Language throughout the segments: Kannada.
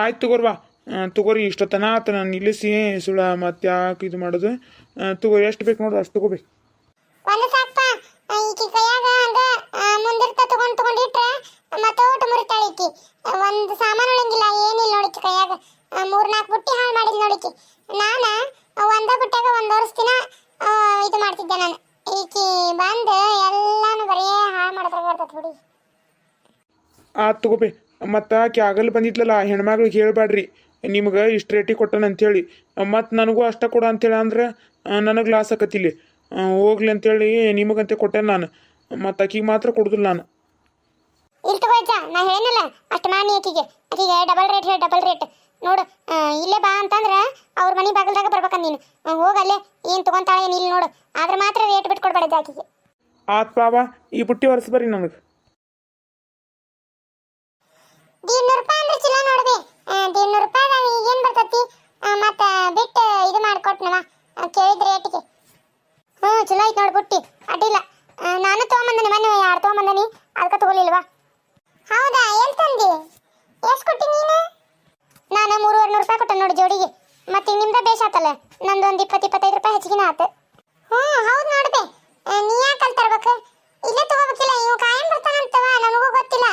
ಆಯ್ತು ತಗೋರ್ವಾ. ತಗೋರಿ ಇಷ್ಟೊತ್ತನ ಆತ ನಾನು ನಿಲ್ಲಿಸಿ. ಸುಳ ಮತ್ತೆ ಯಾಕೆ ಇದು ಮಾಡೋದು? ತಗೋ ತಗೋರಿ ಎಷ್ಟು ಬೇಕು ನೋಡ್ರಿ ಅಷ್ಟು ತಗೋಬೇಕು. ಒಂದು ಸಾಕ್ಪ. ಈಕಿ ಕೈಯಾಗ ಹಂಗ ಮುಂದಿರ್ತ ತಗೊಂಡ್ ತಗೊಂಡಿಟ್ರ ಮತ್ತೆ ಊಟ ಮುರಿತಾಳ ಈಕಿ. ಒಂದು ಸಾಮಾನು ಉಳಂಗಿಲ್ಲ ಏನಿಲ್ಲ ನೋಡಿಕಿ ಕೈಯಾಗ. ಮೂರು ನಾಲ್ಕು ಬುಟ್ಟಿ ಹಾಳು ಮಾಡಿದ್ ನೋಡಿಕಿ ನಾನ ಒಂದ ಬುಟ್ಟಾಗ ಒಂದು ವರ್ಷ ದಿನ ಆ, ಇದು ಮಾಡ್ತಿದ್ದೆ ನಾನು. ಈಕಿ ಬಂದು ಎಲ್ಲಾನು ಬರೀ ಹಾಳು ಮಾಡೋದ್ರಾಗ ಇರ್ತೈತಿ ಹುಡುಗಿ ಆ ತಗೋಬೇ. ಮತ್ತು ಆಕೆ ಆಗಲ್ಲ ಬಂದಿದ್ಲಲ್ಲ ಹೆಣ್ಮಗ್ಳಿಗೆ ಹೇಳಬೇಡ್ರಿ ನಿಮ್ಗೆ ಇಷ್ಟು ರೇಟಿಗೆ ಕೊಟ್ಟನ ಅಂಥೇಳಿ ಮತ್ತು ನನಗೂ ಅಷ್ಟ ಕೊಡ ಅಂಥೇಳಿ ಅಂದ್ರೆ ನನಗೆ ಲಾಸ್ ಆಕತಿಲ್ಲಿ. ಹೋಗ್ಲಿ ಅಂತೇಳಿ ನಿಮಗಂತೆ ಕೊಟ್ಟೆ ನಾನು. ಮತ್ತು ಆಕಿಗೆ ಮಾತ್ರ ಕೊಡುದಿಲ್ಲ ನಾನು. ಇಲ್ ತಗೋಯ್ತ ನಾ ಹೇಳಿನಲ್ಲ ಅಷ್ಟು ನಾನು ಆಕಿಗೆ. ಆಕಿಗೆ ಡಬಲ್ ರೇಟ್ ಹೇಳಿ ಡಬಲ್ ರೇಟ್ ನೋಡು ಇಲ್ಲೇ ಬಾ ಅಂತಂದ್ರೆ ಅವ್ರ ಮನೆ ಬಾಗಲದಾಗ ಬರ್ಬೇಕಂತ ನೀನು. ಹೋಗಲ್ಲೇ ಏನು ತಗೊಂತಾಳೆ ಏನು ಇಲ್ಲಿ ನೋಡು. ಆದ್ರೆ ಮಾತ್ರ ರೇಟ್ ಬಿಟ್ಟು ಕೊಡ್ಬೇಡ ಆಕಿಗೆ. ಆತ್ ಬಾಬಾ ಈ ಬುಟ್ಟಿ ಒರೆಸ್ ಬರ್ರಿ ನನಗೆ. ಇನ್ನೂರು ರೂಪಾಯಿ ಅಂದ್ರೆ ಚಲೋ ನೋಡ್ಬಿ ಇನ್ನೂರು ರೂಪಾಯಿದಾಗ ಏನು ಬರ್ತತಿ? ಮತ್ತು ಬಿಟ್ಟು ಇದು ಮಾಡಿಕೊಟ್ನವ. ಕೇಳಿದ ರೇಟಿಗೆ. ಹ್ಞೂ ಚಲೋ ಐತೆ ನೋಡಿ ಬುಟ್ಟಿ. ಅಡ್ಡಿಲ್ಲ. ನಾನು ತೊಗೊಂಬಂದನಿ ಮೊನ್ನೆ, ಯಾರು ತೊಗೊಂಬಂದನಿ? ಅದಕ್ಕೆ ತಗೊಲಿಲ್ವಾ ಹೌದಾ ಎಲ್ಲಿ ತಂದಿ? ಎಷ್ಟು ಕೊಟ್ಟಿ ನೀನು? ನಾನು ಮೂರುವರೆ ನೂರು ರೂಪಾಯಿ ಕೊಟ್ಟೆ ನೋಡಿ ಜೋಡಿಗೆ. ಮತ್ತೆ ನಿಮ್ದ ಬೇಷ ಆತಲ್ಲ. ನಂದು ಒಂದು ಇಪ್ಪತ್ತು, ಇಪ್ಪತ್ತೈದು ರೂಪಾಯಿ ಹೆಚ್ಚಿಗೆ ಆತು. ಹ್ಞೂ ಹೌದು ನೋಡಿದೆ. ನೀ ಯಾಕೆ ಅಲ್ಲಿ ತರ್ಬೇಕು? ಇಲ್ಲೇ ತಗೋಬೇಕಿಲ್ಲ ಇವ್ ಕಾಯಂ ಬರ್ತಾನಂತವ ನನಗೂ ಗೊತ್ತಿಲ್ಲ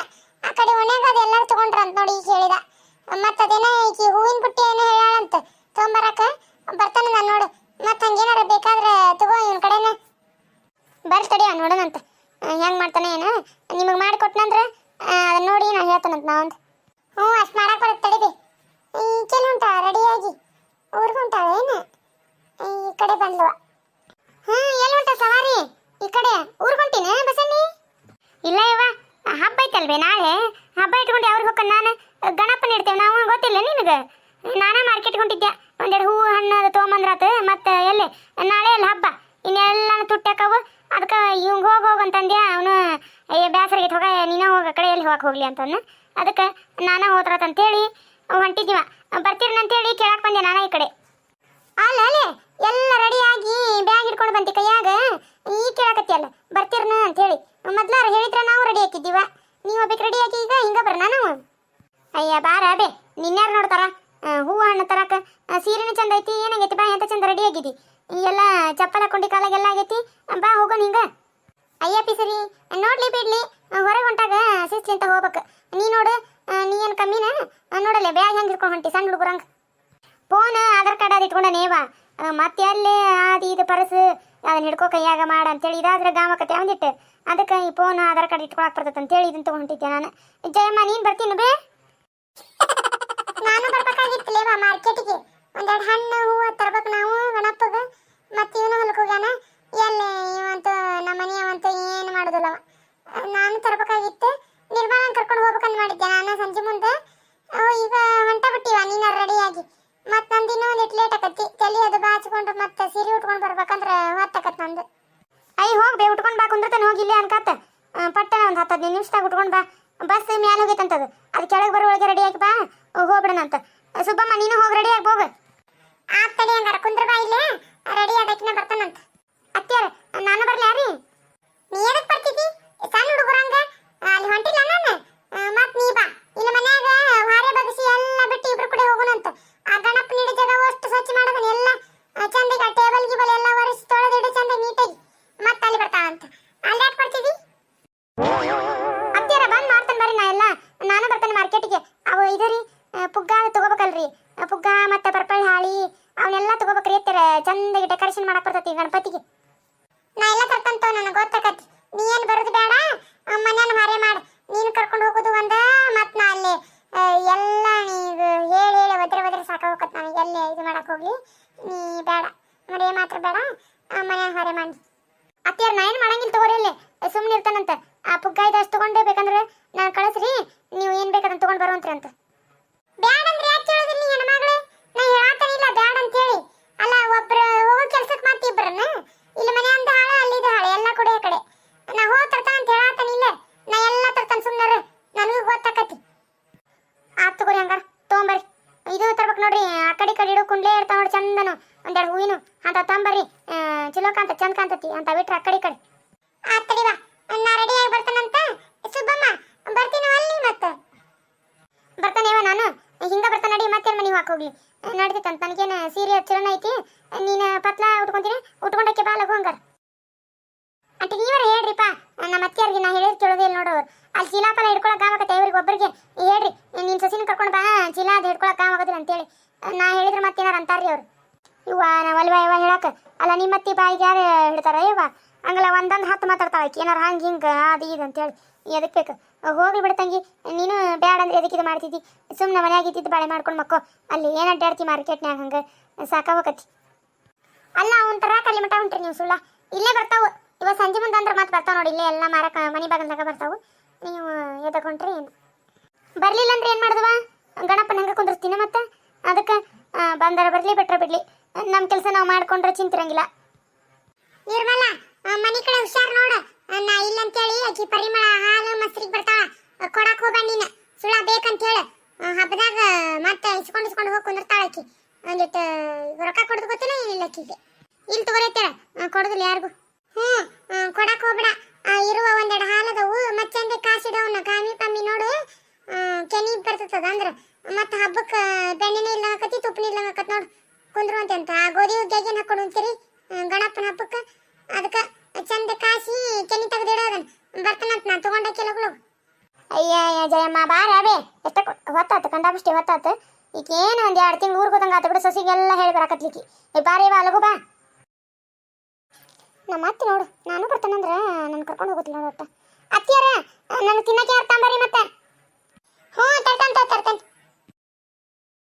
ಆ ಕಡೆ ಒಣಗ ಅದು ಎಲ್ಲರೂ ತಗೊಂಡ್ರ ಅಂತ ನೋಡಿ ಈಗ ಹೇಳಿದ ಮತ್ತೆ ಅದೇನ ಈಕಿ ಹೂವಿನ ಬುಟ್ಟಿ ಏನ ಹೇಳಂತ ತೊಗೊಂಬರಕ? ಬರ್ತಾನೆ ನಾನು ನೋಡು. ಮತ್ತೆ ಹಂಗೇನಾರ ಬೇಕಾದ್ರೆ ತಗೋ ಇವನ್ ಕಡೆನ. ಬರ್ರಿ ತಡಿ ನೋಡೋಣಂತ. ಹೆಂಗೆ ಮಾಡ್ತಾನೆ ಏನ? ನಿಮಗೆ ಮಾಡಿ ಕೊಟ್ಟನಂದ್ರೆ ಅದನ್ನ ನೋಡಿ ನಾನು ಹೇಳ್ತಾನಂತ ನಾವೊಂದು ಹ್ಞೂ, ಅಷ್ಟು ಮಾಡಕ್ಕೆ ಬರುತ್ತೆ ತಡಿಬಿ ಈಕೆಲ್ಲ ಉಂಟಾ, ರೆಡಿಯಾಗಿ. ಊರಿಗೆ ಉಂಟಾಳ ಏನು? ಈ ಕಡೆ ಬಂದ್ವ ಹ್ಞೂ, ಎಲ್ಲಿ ಉಂಟ ಸವಾರಿ? ಈ ಕಡೆ. ಊರಿಗೆ ಹೊಂಟೀನಿ ಬಸಣ್ಣಿ? ಇಲ್ಲ ಯವ್ವ, ಹಬ್ಬ ಐತಲ್ವೇ ನಾಳೆ? ಹಬ್ಬ ಇಟ್ಕೊಂಡು ಯಾವ್ರಿಗೆ ಹೋಗ್ಕೊಂಡು ನಾನು ಗಣಪನ ಇಡ್ತೇವೆ. ನಾವು ಗೊತ್ತಿಲ್ಲ ನಿನಗೆ? ನಾನೇ ಮಾರ್ಕೆಟ್ಗೆ ಹೊಂಟಿದ್ದೆ ಒಂದೆರಡು ಹೂವು, ಹಣ್ಣು ಅದು ತೊಗೊಂಬಂದ್ರಾತು ಮತ್ತು, ಎಲ್ಲಿ? ನಾಳೆ ಅಲ್ಲಿ ಹಬ್ಬ. ಇನ್ನೆಲ್ಲ ತುಟ್ಟಾಕವು ಅದಕ್ಕೆ ಇವಂಗೆ ಹೋಗಿ ಹೋಗು ಅಂತಂದ್ಯ? ಅವನು ಅಯ್ಯ ಬೇಸರಿಗೆ ಹೋಗ ನೀನೇ ಹೋಗ ಕಡೆ ಎಲ್ಲಿ ಹೋಗಕ್ಕೆ ಹೋಗ್ಲಿ ಅಂತಂದು ಅದಕ್ಕೆ ನಾನೇ ಹೋದ್ರತ್ ಅಂತೇಳಿ ಹೊಂಟಿದ್ದೀವ ಬರ್ತೀರಿ ಅಂತೇಳಿ ಕೇಳಕ್ಕೆ ಬಂದೆ ನಾನು ಈ ಕಡೆ. ಅಲ್ಲ, ಅಲ್ಲೇ, ಎಲ್ಲ ರೆಡಿಯಾಗಿ ಬ್ಯಾಗ್ ಹಿಡ್ಕೊಂಡು ಬಂತಿ ಕೈಯಾಗ. ಈ ಕೇಳಕತ್ತಿಯಲ್ಲ ಬರ್ತೀರನ ಅಂತ ಹೇಳಿ ಮೊದ್ಲಾರ ಹೇಳಿದ್ರೆ ನಾವು ರೆಡಿ ಹಾಕಿದ್ದೀವ. ನೀವು ಒಬ್ಬಕ್ಕೆ ರೆಡಿ ಆಗಿ ಈಗ ಹಿಂಗ ಬರ ನಾನು ಅಯ್ಯ, ಬಾರ, ಬೇ. ನಿನ್ಯಾರು ನೋಡ್ತಾರ? ಹೂವ ಹಣ್ಣು ತರಕ ಸೀರೆನ ಚಂದ ಐತಿ, ಏನಾಗೈತಿ? ಬಾ, ಎಂತ ಚಂದ ರೆಡಿ ಆಗಿದಿ? ಎಲ್ಲ ಚಪ್ಪಲ್ ಹಾಕೊಂಡು ಕಾಲಾಗೆಲ್ಲ ಆಗೈತಿ. ಬಾ, ಹೋಗೋಣ ಹಿಂಗ. ಅಯ್ಯ ಸರಿ ನೋಡ್ಲಿ, ಬಿಡ್ಲಿ. ಹೊರಗೆ ಹೊಂಟಾಗ ಶಿಸ್ತಿಂತ ಹೋಗ್ಬೇಕು. ನೀ ನೋಡು ನೀ ಏನು ಕಮ್ಮಿನ? ನೋಡಲ್ಲ, ಬ್ಯಾಗ್ ಹೆಂಗೆ ಇಟ್ಕೊಂಡು ಹೊಂಟಿ, ಸಣ್ಣ ಹುಡುಗರಂಗ ಫೋನ್, ಆಧಾರ್ ಕಾರ್ಡ್ ಅದು ಇಟ್ಕೊಂಡ ನೇವಾ ಮತ್ತೆ ಅಲ್ಲೇ ಅದು ಇದು ಪರಸು? ಅದನ್ನ ಹಿಡ್ಕೋ ಕೈಯಾಗ ಮಾಡ ಅಂತೇಳಿ ಇದಾದ್ರೆ ಗಾಮಕತೆ ಒಂದಿಟ್ಟು ಅದಕ್ಕೆ ಈ ಫೋನ್ ಆಧಾರ್ ಕಾರ್ಡ್ ಇಟ್ಕೊಳಕ್ ಬರ್ತದೆ ಅಂತೇಳಿ ಇದನ್ನ ತಗೊಂಡಿದ್ದೆ ನಾನು. ಜಯಮ್ಮ, ನೀನು ಬರ್ತೀನಿ ಬೇ. ನಾನು ಬರ್ಬೇಕಾಗಿತ್ತಲೇವ ಮಾರ್ಕೆಟಿಗೆ ಒಂದೆರಡು ಹಣ್ಣು, ಹೂವು ತರ್ಬೇಕು ನಾವು, ಗಣಪಗೆ. ಮತ್ತೆ ಇವನು ಹೊಲಕ್ಕೆ ಹೋಗ್ಯಾನ. ಎಲ್ಲಿ ಇವಂತೂ ಬರ್ಬೇಕಂದ್ರೆ ಹೊತ್ತಾಕತ್ ನಂದು. ಅಯ್ಯ, ಹೋಗಿ ಬೇ, ಉಟ್ಕೊಂಡು ಬಾ, ಕುಂದಿರ್ತಾನೆ, ಹೋಗಿ ಇಲ್ಲೇ ಅನ್ಕತ್ತ ಪಟ್ಟಣ ಒಂದು ಹತ್ತು ನಿಮಿಷದಾಗ ಉಟ್ಕೊಂಡು ಬಾ. ಬಸ್ ಮ್ಯಾಲ ಹೋಗೈತಂತದು ಅದು. ಕೆಳಗೆ ಒಳಗೆ ರೆಡಿ ಆಗಿ ಬಾ. ಹೋಗ್ಬಿಡಣ ಅಂತ ಸುಬ್ಬಮ್ಮ, ನೀನು ಹೋಗಿ ರೆಡಿ ಆಗಿ ಹೋಗ. ಆಗ್ತದೆ ಹಂಗಾರ, ಕುಂದ್ರ ಬಾ ಇಲ್ಲೇ. ರೆಡಿ ಆದಕಿನ ಬರ್ತಾನಂತ. ಅತ್ತಿಯರ್ ನಾನು ಬರ್ಲಿ ಯಾರಿ ನೀ ಎದಕ್ ಬರ್ತಿದ್ದಿ? ಸಣ್ಣ ಹುಡುಗರಂಗ ಅಲ್ಲಿ ಹೊಂಟಿಲ್ಲ ನಾನು? ಚಂದಗೆ ಡೆಕೋರೇಷನ್ ಮಾಡಕ್ ಬರ್ತೈತಿ ಗಣಪತಿಗೆ. ನಾ ಎಲ್ಲ ಕರ್ಕಂತೋ ನನಗೆ ಗೊತ್ತಾಕತಿ. ನೀ ಏನು ಬರೋದು ಬೇಡ? ಮನೆಯನ್ನ ಮಾರೇ ಮಾಡು. ನೀನು ಕರ್ಕೊಂಡು ಹೋಗೋದು ಒಂದ ಮತ್ತು ನಾ ಅಲ್ಲಿ ಎಲ್ಲ ನೀನು ಹೇಳಿ ಹೇಳಿ ಒದ್ರೆ ಒದ್ರೆ ಸಾಕಾಗೋಕತ್ ನಾನು ಎಲ್ಲಿ ಇದು ಮಾಡಕ್ ಹೋಗ್ಲಿ. ನೀ ಬೇಡ. ಮರೆ ಮಾತ್ರ ಬೇಡ. ಮನ್ಯಾನ ಹೊರೆ ಮಾಡಿ. ಅತ್ಯಾರ ನಾ ಏನು ಮಾಡಂಗಿಲ್ಲ ತಗೋರಿ ಇಲ್ಲಿ. ಸುಮ್ಮನೆ ಇರ್ತಾನಂತ ಆ ಪುಗ್ಗ ಇದ್ದಷ್ಟು ತಗೊಂಡು ಬೇಕಂದ್ರೆ ನಾನು ಕಳಿಸ್ರಿ. ನೀವು ಏನು ಬೇಕಾದ್ರೆ ತೊಗೊಂಡು ಬರುವಂತ್ರಿ ಅಂತ. ಮತ್ತೆ ಇಲ್ಲಿ ಮನೆ ಅಂದ ಹಾಳೆ ಅಲ್ಲಿದು ಹಾಳೆ, ಎಲ್ಲ ಕೊಡೆ ಕಡೆ. ನಾ ಹೋ ತರ್ತಾನ ಅಂತ ಹೇಳಾತನಿಲ್ಲ ನಾ ಎಲ್ಲ ತರ್ತಾನ ಸುಮ್ಮನೆ ನನಗೂ ಗೊತ್ತಾಕತಿ. ಆತ್ ತಗೋರಿ ಹಂಗಾರ, ತೊಗೊಂಬರ್ರಿ. ಇದು ತರ್ಬೇಕು ನೋಡ್ರಿ, ಆ ಕಡೆ ಕಡೆ ಇಡೋ, ಕುಂಡ್ಲೆ ಇರ್ತಾವ ನೋಡಿ ಚಂದನು. ಒಂದೆರಡು ಹೂವಿನ. ಅಂತ ತಂಬರ್ರಿ ಚಲೋ ಕಾಂತ ಚಂದ ಕಾಂತತಿ ಅಂತ ಬಿಟ್ರೆ ಆ ಕಡೆ ಕಡೆ. ಬಾ. ನಾ ರೆಡಿಯಾಗಿ ಬರ್ತಾನಂತ ಸುಬ್ಬಮ್ಮ ಬರ್ತೀನಿ ಅಲ್ಲಿ ಮತ್ತೆ ಬರ್ತಾನೇವ ನಾನು ಹಿಂಗ ಬರ್ತಾನೆ ಹೋಗ್ಲಿ. ನಡ್ತೈತಂತ ನನಗೇನು ಸೀರೆ ಚಲನ ಐತಿ? ನೀನ ಪತ್ಲ ಉಟ್ಕೊಂತೀನಿ ಉಟ್ಕೊಂಡಕ್ಕೆ ಬಾ ಲಘು ಹಂಗಾರ. ಅಂತ ನೀವರ ಹೇಳ್ರಿಪ್ಪ. ನಮ್ಮ ಅತ್ತಿಯರ್ಗೆ ನಾ ಹೇಳಿದ್ ಕೇಳೋದೇ ಇಲ್ಲ ನೋಡೋರು ಅಲ್ಲಿ ಚೀಲಾಪಲ ಹಿಡ್ಕೊಳಕ್ ಆಗತ್ತೆ, ಇವ್ರಿಗೆ ಒಬ್ಬರಿಗೆ ಹೇಳ್ರಿ, ನಿನ್ ಸೊಸಿನ ಕರ್ಕೊಂಡು ಬಾ ಚೀಲ ಅದು ಹಿಡ್ಕೊಳಕ್ ಆಗೋದಿಲ್ಲ ಅಂತೇಳಿ. ನಾ ಹೇಳಿದ್ರೆ ಮತ್ತೇನಾರ ಅಂತಾರ್ರಿ ಅವ್ರು. ನಾ ಒಲ್ವ ಇವ ಹೇಳಕ್. ಅಲ್ಲ ನಿಮ್ಮ ಅತ್ತಿ ಬಾಯಿಗೆ ಯಾರು ಹೇಳ್ತಾರ ಇವ ಹಂಗಲ್ಲ, ಒಂದೊಂದು ಹತ್ತು ಮಾತಾಡ್ತಾವ ಏನಾರ ಹಂಗೆ ಹಿಂಗೆ ಅದು ಇದು ಅಂತೇಳಿ. ಎದಕ್ಕೆ ಬೇಕು? ಹೋಗಿ ಬಿಡು ತಂಗಿ. ನೀನು ಬೇಡ ಅಂದ್ರೆ ಎದಕ್ಕೆ ಇದು ಮಾಡ್ತಿದ್ದಿ? ಸುಮ್ಮನೆ ಮನ್ಯಾಗ ಇದ್ದಿದ್ದು ಬಾಳೆ ಮಾಡ್ಕೊಂಡು ಮಕ್ಕೋ. ಅಲ್ಲಿ ಏನು ಅಡ್ಡಾಡ್ತಿ ಮಾರ್ಕೆಟ್ನಾಗ ಹಂಗೆ? ಸಾಕಾವಕತಿ ಅಲ್ಲ ಒಂಥರ ಮಠ ಹೊಂಟ್ರಿ ನೀವು ಸುಳ್ಳ. ಇಲ್ಲೇ ಬರ್ತಾವೆ. ಇವಾಗ ಸಂಜೆ ಮುಂದೆ ಅಂದ್ರೆ ಮತ್ತೆ ಬರ್ತಾವೆ ನೋಡಿ ಇಲ್ಲೇ ಎಲ್ಲ ಮಾರಕ ಮನೆ ಬಾಗಲ್ದಾಗ ಬರ್ತಾವೆ. ನೀವು ಎದಕೊಂಡ್ರಿ ಏನು? ಬರಲಿಲ್ಲ ಅಂದ್ರೆ ಏನು ಮಾಡಿದ್ವ? ಗಣಪನ ಹಂಗೆ ಕುಂದಿರ್ತೀನಿ ಮತ್ತೆ? ಅದಕ್ಕೆ ಬಂದರೆ ಬರಲಿ ಬಿಟ್ರೆ ಬಿಡಲಿ. ನಮ್ಮ ಕೆಲಸ ನಾವು ಮಾಡ್ಕೊಂಡ್ರೆ ಚಿಂತಿರಂಗಿಲ್ಲ. ನಿರ್ಮಲ! ಮನಿ ಕಡೆ ಹುಷಾರ್ ನೋಡ. ನಾ ಇಲ್ಲ ಅಂತ ಹೇಳಿ ಆಕಿ ಪರಿಮಳ ಹಾಲು ಮಸ್ರಿಗೆ ಬರ್ತಾಳ. ಕೊಡಕ್ ಹೋಗ ನೀನು. ಸುಳ ಬೇಕಂತ ಹೇಳ ಹಬ್ಬದಾಗ ಮತ್ತೆ ಇಸ್ಕೊಂಡು ಇಸ್ಕೊಂಡು ಹೋಗಿ ಕುಂದಿರ್ತಾಳ ಆಕಿ ಒಂದಿಟ್ಟು ರೊಕ್ಕ ಕೊಡೋದು ಗೊತ್ತಿಲ್ಲ ಏನಿಲ್ಲ ಆಕಿಗೆ ಇಲ್ಲಿ ತಗೋರೈತೇಳ ಕೊಡೋದಿಲ್ಲ ಯಾರಿಗೂ. ಹ್ಞೂ ಕೊಡಕ್ ಹೋಗ್ಬೇಡ. ಇರುವ ಒಂದೆರಡು ಹಾಲದವು ಮಚ್ಚಂದೆ ಕಾಸಿಡವನ್ನ ಕಾಮಿ ಪಮ್ಮಿ ನೋಡು. ಕೆನಿ ಬರ್ತದ ಅಂದ್ರ. ಮತ್ತೆ ಹಬ್ಬಕ್ಕೆ ಬೆಣ್ಣೆನೇ ಇಲ್ಲ ಹಾಕತಿ ತುಪ್ಪನೇ ಇಲ್ಲ ಹಾಕತ್ ನೋಡು. ಕುಂದ್ರು ಅಂತ ಗೋಧಿ ಹುಗ್ಗಿಯಾಗೇನು ಹಾಕೊಂಡು ಅಂತೀರಿ ಗಣಪನ ಹಬ್ಬಕ್ಕೆ ಅದಕ್ಕೆ ಚಂದ ಕಾಸಿ ಕೆನಿ ತೆಗೆದಿಡೋದನ್ನ ಬರ್ತಾನಂತ ನಾನು ತಗೊಂಡ ಕೆಲಗಳು ಅಯ್ಯ ಬೇ ಎಷ್ಟ ಹೊತ್ತಾತು ಕಂಡಾಪುಷ್ಟಿ ಹೊತ್ತಾತು. ಈಗ ಏನು ಒಂದು ಎರಡು ತಿಂಗಳು ಊರಿಗೆ ಹೋದಂಗೆ ಆತ ಬಿಡು, ಸೊಸಿಗೆಲ್ಲ ಹೇಳಿ ಬರಕತ್ಲಿಕ್ಕೆ ಏ, ಬಾರಿ, ಬಾ ಅಲಗು ಬಾ. ನಮ್ಮ ಅತ್ತೆ ನೋಡು, ನಾನು ಬರ್ತಾನಂದ್ರೆ ನನ್ನ ಕರ್ಕೊಂಡು ಹೋಗುತ್ತಿಲ್ಲ ನೋಡು ಅತ್ತಿಯರ ಅತ್ತಿಯಾರ, ನನ್ನ ತಿನ್ನಕ್ಕೆ ಯಾರು ತಾಂಬರಿ ಮತ್ತೆ? ಹ್ಞೂ ತರ್ತಂತ ತರ್ತಂತ